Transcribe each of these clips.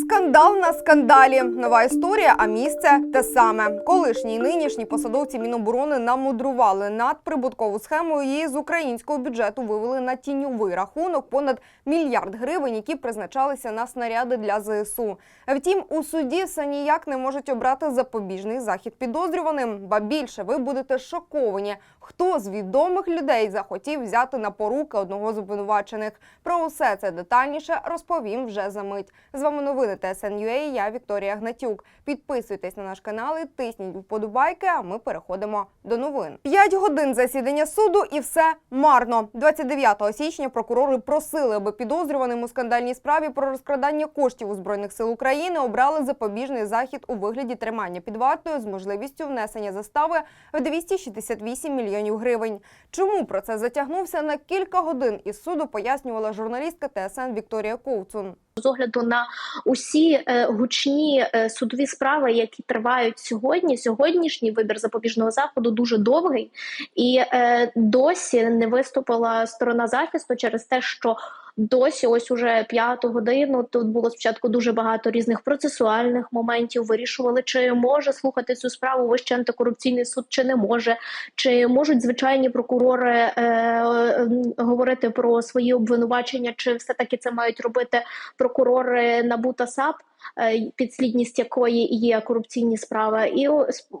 Скандал на скандалі. Нова історія, а місце те саме. Колишні і нинішні посадовці Міноборони намудрували надприбуткову схему і з українського бюджету вивели на тіньовий рахунок понад мільярд гривень, які призначалися на снаряди для ЗСУ. Втім, у суді все ніяк не можуть обрати запобіжний захід підозрюваним. Ба більше ви будете шоковані, хто з відомих людей захотів взяти на поруки одного з обвинувачених. Про усе це детальніше розповім вже за мить. З вами новини ТСН.UA, Я Вікторія Гнатюк. Підписуйтесь на наш канал і тисніть вподобайки. А ми переходимо до новин. П'ять годин засідання суду і все марно. 29 січня прокурори просили, аби підозрюваним у скандальній справі про розкрадання коштів у збройних сил України обрали запобіжний захід у вигляді тримання під вартою з можливістю внесення застави в 268 мільйонів гривень. Чому про це затягнувся на кілька годин із суду, пояснювала журналістка ТСН Вікторія Ковцун. З огляду на усі е, гучні е, судові справи, які тривають сьогодні. Сьогоднішній вибір запобіжного заходу дуже довгий, і е, досі не виступила сторона захисту через те, що досі, ось уже п'яту годину. Тут було спочатку дуже багато різних процесуальних моментів. Вирішували, чи може слухати цю справу Вищий антикорупційний суд, чи не може, чи можуть звичайні прокурори е, е, говорити про свої обвинувачення, чи все таки це мають робити прокурори НАБУ та САП, підслідність якої є корупційні справи. І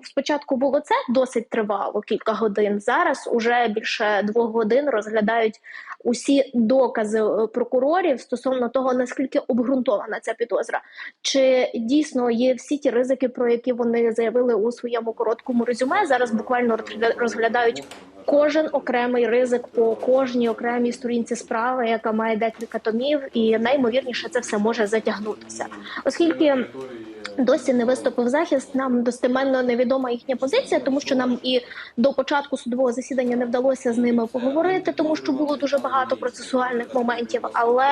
спочатку було це досить тривало, кілька годин. Зараз уже більше двох годин розглядають усі докази е, прокурорів стосовно того, наскільки обґрунтована ця підозра, чи дійсно є всі ті ризики, про які вони заявили у своєму короткому резюме. Зараз буквально розглядають кожен окремий ризик по кожній окремій сторінці справи, яка має декілька томів, і найімовірніше це все може затягнутися, оскільки. Досі не виступив захист. Нам достеменно невідома їхня позиція, тому що нам і до початку судового засідання не вдалося з ними поговорити, тому що було дуже багато процесуальних моментів. Але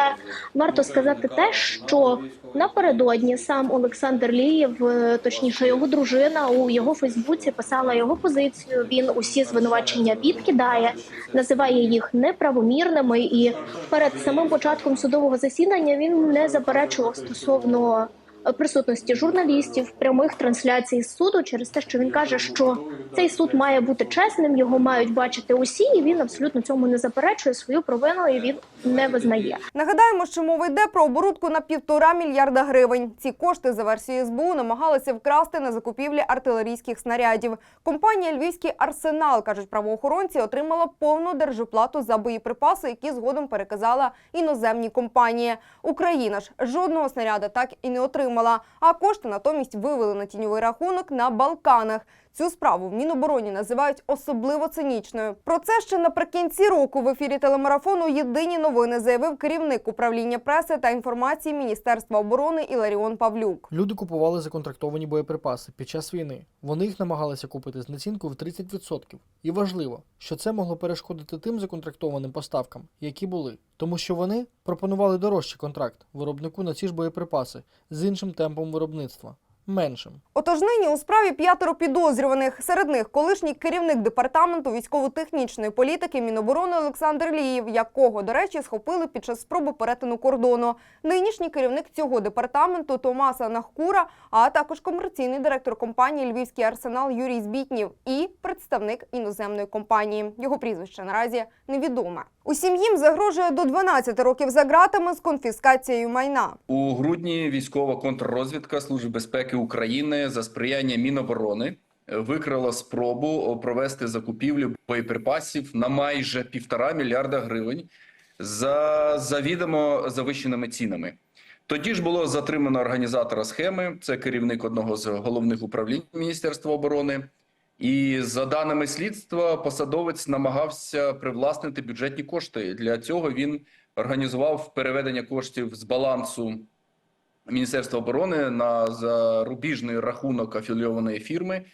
варто сказати те, що напередодні сам Олександр Лієв, е, точніше його дружина, у його Фейсбуці писала його позицію. Він усі звинувачення відкидає, називає їх неправомірними. І перед самим початком судового засідання він не заперечував стосовно присутності журналістів, прямих трансляцій з суду через те, що він каже, що цей суд має бути чесним, його мають бачити усі, і він абсолютно цьому не заперечує свою провину і він не визнає. Нагадаємо, що мова йде про оборудку на півтора мільярда гривень. Ці кошти за версією СБУ намагалися вкрасти на закупівлі артилерійських снарядів. Компанія Львівський арсенал кажуть правоохоронці, отримала повну держоплату за боєприпаси, які згодом переказала іноземні компанії. Україна ж жодного снаряда так і не отримала. А кошти натомість вивели на тіньовий рахунок на Балканах. Цю справу в Мінобороні називають особливо цинічною. Про це ще наприкінці року в ефірі телемарафону Єдині новини заявив керівник управління преси та інформації Міністерства оборони Іларіон Павлюк. Люди купували законтрактовані боєприпаси під час війни. Вони їх намагалися купити з націнкою в 30%. І важливо, що це могло перешкодити тим законтрактованим поставкам, які були, тому що вони пропонували дорожчий контракт виробнику на ці ж боєприпаси з іншим темпом виробництва меншим. Отож, нині у справі п'ятеро підозрюваних. Серед них колишній керівник департаменту військово-технічної політики Міноборони Олександр Ліїв, якого, до речі, схопили під час спроби перетину кордону. Нинішній керівник цього департаменту Томаса Нахкура, а також комерційний директор компанії Львівський арсенал Юрій Збітнів і представник іноземної компанії. Його прізвище наразі невідоме. Усім їм загрожує до 12 років за ґратами з конфіскацією майна. У грудні військова контррозвідка Служби безпеки України за сприяння Міноборони викрила спробу провести закупівлю боєприпасів на майже півтора мільярда гривень за завідомо завищеними цінами. Тоді ж було затримано організатора схеми. Це керівник одного з головних управлінь Міністерства оборони. І за даними слідства, посадовець намагався привласнити бюджетні кошти. Для цього він організував переведення коштів з балансу Міністерства оборони на зарубіжний рахунок афілійованої фірми,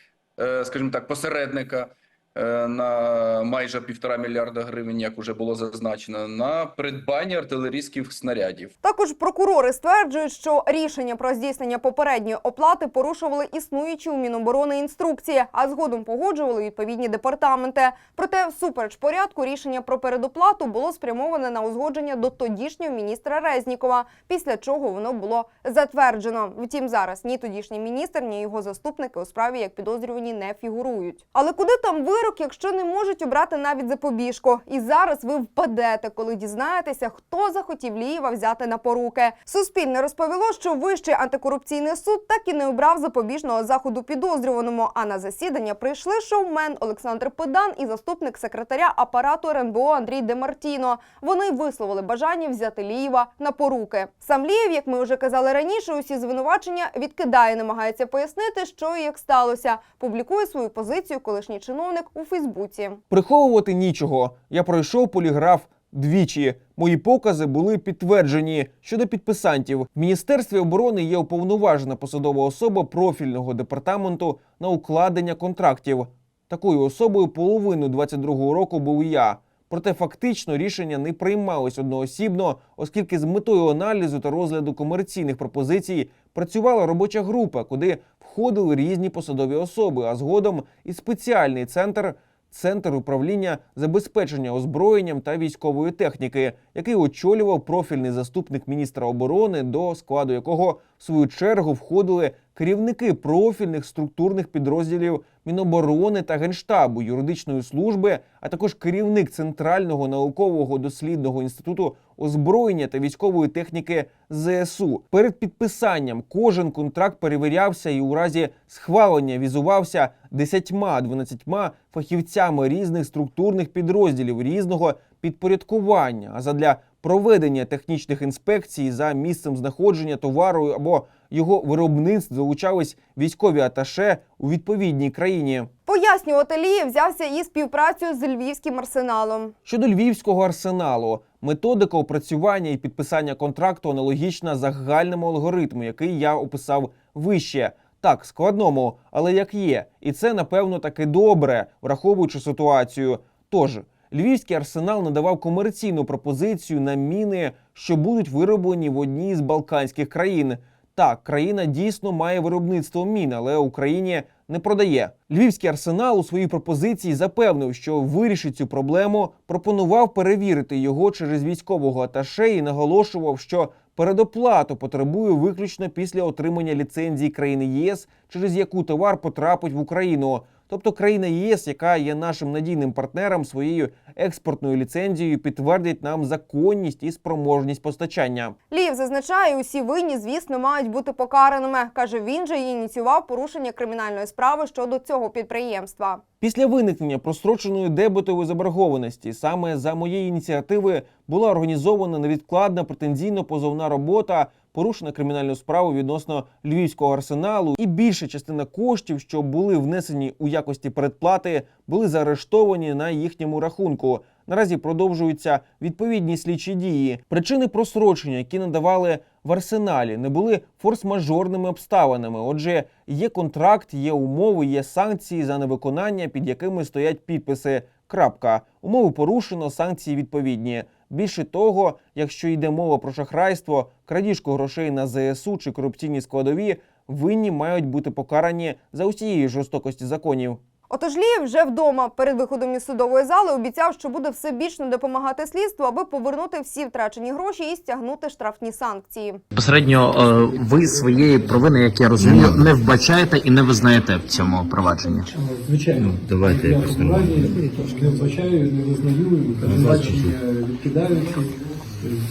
е, скажімо так, посередника. Е, на майже півтора мільярда гривень, як уже було зазначено, на придбання артилерійських снарядів. Також прокурори стверджують, що рішення про здійснення попередньої оплати порушували існуючі у Міноборони інструкції, а згодом погоджували відповідні департаменти. Проте, всупереч порядку, рішення про передоплату було спрямоване на узгодження до тодішнього міністра Резнікова, після чого воно було затверджено. Втім, зараз ні тодішній міністр, ні його заступники у справі як підозрювані не фігурують. Але куди там вирок, якщо не можуть обрати навіть запобіжку? І зараз ви впадете, коли дізнаєтеся, хто захотів Лієва взяти на поруки. Суспільне розповіло, що вищий антикорупційний суд так і не обрав запобіжного заходу підозрюваному. А на засідання прийшли шоумен Олександр Педан і заступник секретаря апарату РНБО Андрій Демартіно. Вони висловили бажання взяти Лієва на поруки. Сам Лієв, як ми вже казали раніше, усі звинувачення відкидає, намагається пояснити, що і як сталося. Публікує свою позицію колишній чиновник у Фейсбуці. Приховувати нічого. Я пройшов поліграф двічі. Мої покази були підтверджені щодо підписантів. В міністерстві оборони є уповноважена посадова особа профільного департаменту на укладення контрактів. Такою особою половину 22-го року був я. Проте фактично рішення не приймалось одноосібно, оскільки з метою аналізу та розгляду комерційних пропозицій працювала робоча група, куди входили різні посадові особи, а згодом і спеціальний центр Центр управління забезпечення озброєнням та військової техніки, який очолював профільний заступник міністра оборони, до складу якого в свою чергу входили керівники профільних структурних підрозділів Міноборони та Генштабу, юридичної служби, а також керівник Центрального наукового дослідного інституту озброєння та військової техніки ЗСУ. Перед підписанням кожен контракт перевірявся і у разі схвалення візувався 10-12 фахівцями різних структурних підрозділів різного підпорядкування. А задля проведення технічних інспекцій за місцем знаходження товару або його виробництв залучались військові аташе у відповідній країні. Пояснювати Лієв взявся і співпрацю з львівським арсеналом. Щодо львівського арсеналу, методика опрацювання і підписання контракту аналогічна загальному алгоритму, який я описав вище. Так, складному, але як є. І це, напевно, таки добре, враховуючи ситуацію. Тож, львівський арсенал надавав комерційну пропозицію на міни, що будуть вироблені в одній з балканських країн. Так, країна дійсно має виробництво мін, але Україні не продає. Львівський арсенал у своїй пропозиції запевнив, що вирішить цю проблему, пропонував перевірити його через військового аташе і наголошував, що передоплату потребує виключно після отримання ліцензії країни ЄС, через яку товар потрапить в Україну. Тобто країна ЄС, яка є нашим надійним партнером своєю експортною ліцензією, підтвердить нам законність і спроможність постачання. Лієв зазначає, усі винні, звісно, мають бути покараними. Каже, він же і ініціював порушення кримінальної справи щодо цього підприємства. Після виникнення простроченої дебетової заборгованості саме за моєї ініціативи була організована невідкладна претензійно-позовна робота, порушена кримінальну справу відносно львівського арсеналу, і більша частина коштів, що були внесені у якості передплати, були заарештовані на їхньому рахунку. Наразі продовжуються відповідні слідчі дії. Причини просрочення, які надавали в арсеналі, не були форс-мажорними обставинами. Отже, є контракт, є умови, є санкції за невиконання, під якими стоять підписи. Крапка. Умови порушено, санкції відповідні. Більше того, якщо йде мова про шахрайство, крадіжку грошей на ЗСУ чи корупційні складові, винні мають бути покарані за усією жорстокості законів. Отож, Лієв вже вдома перед виходом із судової зали обіцяв, що буде всебічно допомагати слідству, аби повернути всі втрачені гроші і стягнути штрафні санкції. Безпосередньо е, ви своєї провини, як я розумію, не вбачаєте і не визнаєте в цьому провадженні. Звичайно, давайте я не вбачаю, не визнаю, звинувачення відкидаючи,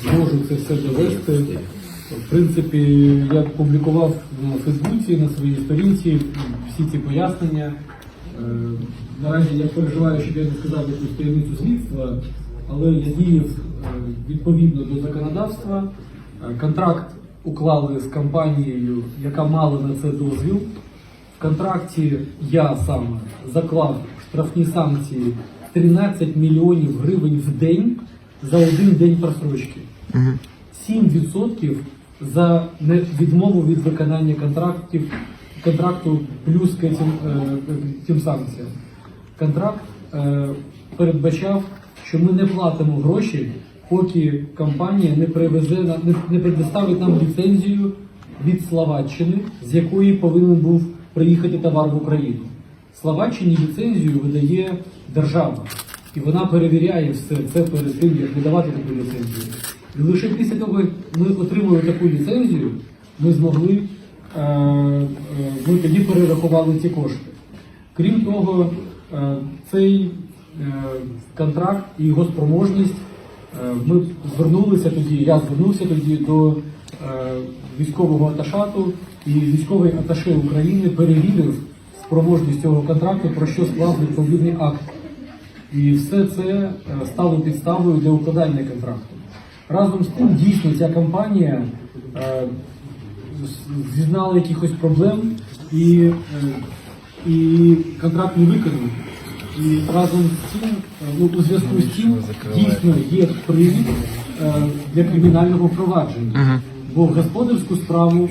зможу це все довести. В принципі, я публікував на Фейсбуці, на своїй сторінці всі ці пояснення. Е, Наразі я переживаю, щоб я не сказав якусь таємницю слідства, але я діяв е, відповідно до законодавства. Е, Контракт уклали з компанією, яка мала на це дозвіл. В контракті я саме заклав штрафні санкції 13 мільйонів гривень в день за один день просрочки. 7% за відмову від виконання контрактів, контракту плюс к цим, цим санкціям. контракт е, передбачав, що ми не платимо гроші, поки компанія не привезе не предоставить нам ліцензію від Словаччини, з якої повинен був приїхати товар в Україну. Словаччині ліцензію видає держава, і вона перевіряє все це перед тим, як видавати таку ліцензію. І лише після того, як ми отримали таку ліцензію, ми змогли е, е, ми тоді перерахували ці кошти. Крім того, е, цей контракт і його спроможність ми звернулися тоді, я звернувся тоді до військового аташату, і військовий аташе України перевірив спроможність цього контракту, про що склав відповідний акт. І все це стало підставою для укладання контракту. Разом з тим, дійсно, ця компанія з- зізнала якихось проблем і, е, і контракт не виконав. І разом з цим, е, ну, у зв'язку з цим, дійсно є привід е, для кримінального провадження. Бо господарську справу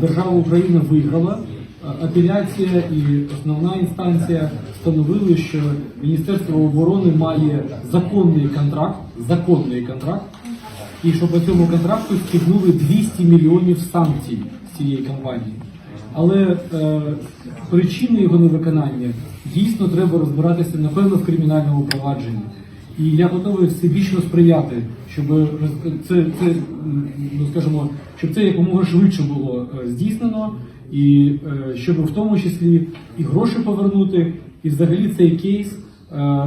держава Україна виграла. Апеляція і основна інстанція встановили, що Міністерство оборони має законний контракт, законний контракт, і що по цьому контракту стягнули 200 мільйонів санкцій з цієї компанії. Але е, причини його невиконання дійсно треба розбиратися напевно в кримінальному провадженні. І я готовий всебічно сприяти, щоб це, це ну скажімо, щоб це якомога швидше було е, здійснено, і е, щоб в тому числі і гроші повернути, і взагалі цей кейс е,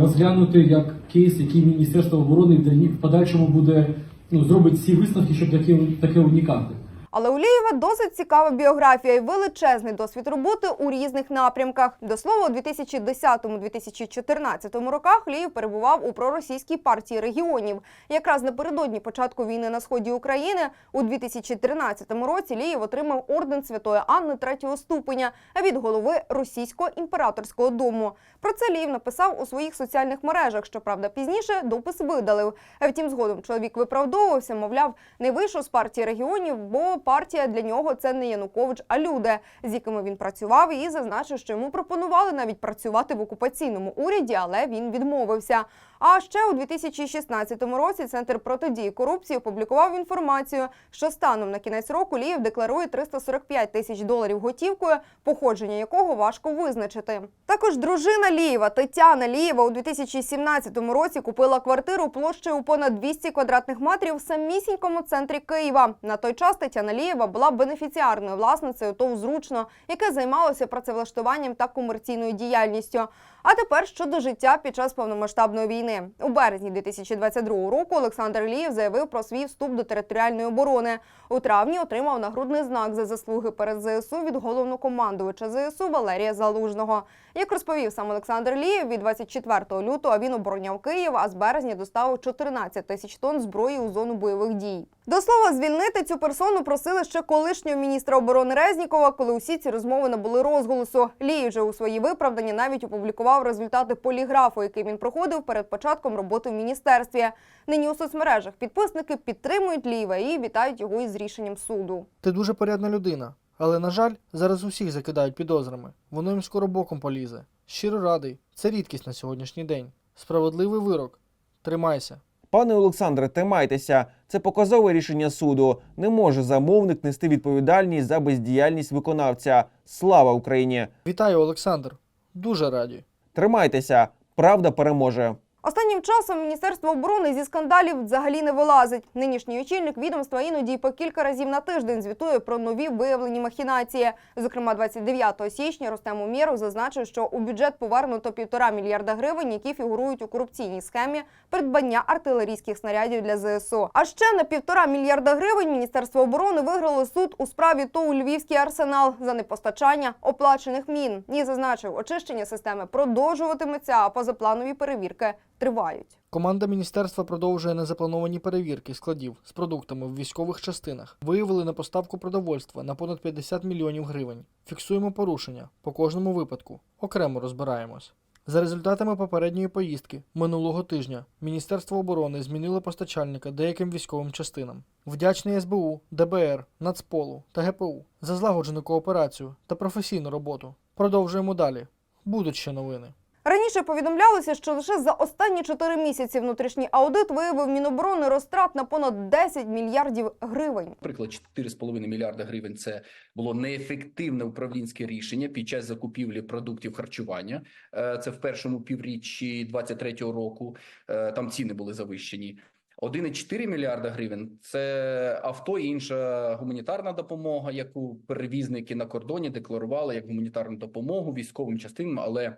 розглянути як кейс, який Міністерство оборони в подальшому буде ну, зробить всі висновки, щоб таке, таке уникати. Але у Лієва досить цікава біографія і величезний досвід роботи у різних напрямках. До слова, у 2010-2014 роках Лієв перебував у проросійській партії регіонів. Якраз напередодні початку війни на сході України у 2013 році Лієв отримав орден Святої Анни третього ступеня від голови російського імператорського дому. Про це Лієв написав у своїх соціальних мережах. Щоправда, пізніше допис видалив. Втім, згодом чоловік виправдовувався, мовляв, не вийшов з партії регіонів, бо партія для нього це не Янукович, а люди, з якими він працював, і зазначив, що йому пропонували навіть працювати в окупаційному уряді, але він відмовився. А ще у 2016 році Центр протидії корупції опублікував інформацію, що станом на кінець року Лієв декларує 345 тисяч доларів готівкою, походження якого важко визначити. Також дружина Лієва Тетяна Лієва у 2017 році купила квартиру площею понад 200 квадратних метрів в самісінькому центрі Києва. На той час Тетяна Лієва була бенефіціарною власницею ТОВ «Зручно», яке займалося працевлаштуванням та комерційною діяльністю. А тепер щодо життя під час повномасштабної війни. У березні 2022 року Олександр Лієв заявив про свій вступ до територіальної оборони. У травні отримав нагрудний знак за заслуги перед ЗСУ від головнокомандувача ЗСУ Валерія Залужного. Як розповів сам Олександр Лієв, від 24 лютого він обороняв Київ, а з березня доставив 14 тисяч тонн зброї у зону бойових дій. До слова, звільнити цю персону просили ще колишнього міністра оборони Резнікова, коли усі ці розмови набули розголосу. Лієв же у своїй виправданні навіть опублікував результати поліграфу, який він проходив перед початком роботи в міністерстві. Нині у соцмережах підписники підтримують Лієва і вітають його із рішенням суду. Ти дуже порядна людина. Але, на жаль, зараз усіх закидають підозрами. Воно їм скоро боком полізе. Щиро радий. Це рідкість на сьогоднішній день. Справедливий вирок. Тримайся. Пане Олександре, тримайтеся. Це показове рішення суду. Не може замовник нести відповідальність за бездіяльність виконавця. Слава Україні! Вітаю, Олександр. Дуже раді. Тримайтеся, правда переможе. Останнім часом Міністерство оборони зі скандалів взагалі не вилазить. Нинішній очільник відомства іноді по кілька разів на тиждень звітує про нові виявлені махінації. Зокрема, 29 січня Ростем Умєров зазначив, що у бюджет повернуто півтора мільярда гривень, які фігурують у корупційній схемі придбання артилерійських снарядів для ЗСУ. А ще на півтора мільярда гривень Міністерство оборони виграло суд у справі ТОУ Львівський арсенал за непостачання оплачених мін. І зазначив, очищення системи продовжуватиметься, а позапланові перевірки тривають. Команда міністерства продовжує незаплановані перевірки складів з продуктами в військових частинах. Виявили на поставку продовольства на понад 50 мільйонів гривень. Фіксуємо порушення по кожному випадку. Окремо розбираємось. За результатами попередньої поїздки минулого тижня Міністерство оборони змінило постачальника деяким військовим частинам. Вдячний СБУ, ДБР, Нацполу та ГПУ за злагоджену кооперацію та професійну роботу. Продовжуємо далі. Будуть ще новини. Раніше повідомлялося, що лише за останні 4 місяці внутрішній аудит виявив Міноборони розтрат на понад 10 мільярдів гривень. Наприклад, 4,5 мільярда гривень це було неефективне управлінське рішення під час закупівлі продуктів харчування. Е, Це в першому півріччі 2023 року. Е, Там ціни були завищені. 1,4 мільярда гривень це авто і інша гуманітарна допомога, яку перевізники на кордоні декларували як гуманітарну допомогу військовим частинам, але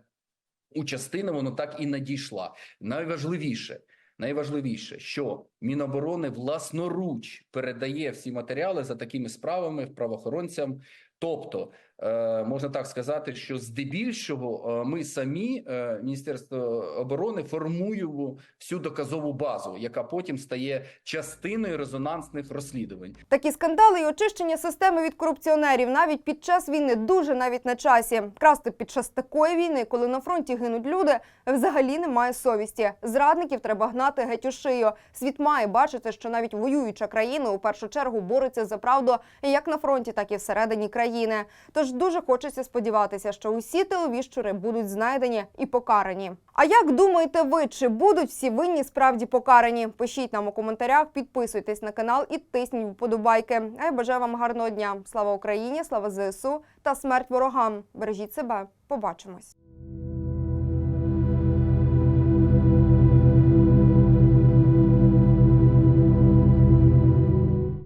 у частини воно так і надійшла. Найважливіше, найважливіше, що Міноборони власноруч передає всі матеріали за такими справами правоохоронцям. Тобто, е, можна так сказати, що здебільшого е, ми самі, е, Міністерство оборони, формуємо всю доказову базу, яка потім стає частиною резонансних розслідувань. Такі скандали і очищення системи від корупціонерів навіть під час війни дуже навіть на часі. Красти під час такої війни, коли на фронті гинуть люди, взагалі немає совісті. Зрадників треба гнати геть у шию. Світ має бачити, що навіть воююча країна у першу чергу бореться за правду як на фронті, так і всередині країни. Тож дуже хочеться сподіватися, що усі теловіщури будуть знайдені і покарані. А як думаєте ви, чи будуть всі винні справді покарані? Пишіть нам у коментарях, підписуйтесь на канал і тисніть вподобайки. А я бажаю вам гарного дня. Слава Україні, слава ЗСУ та смерть ворогам. Бережіть себе. Побачимось.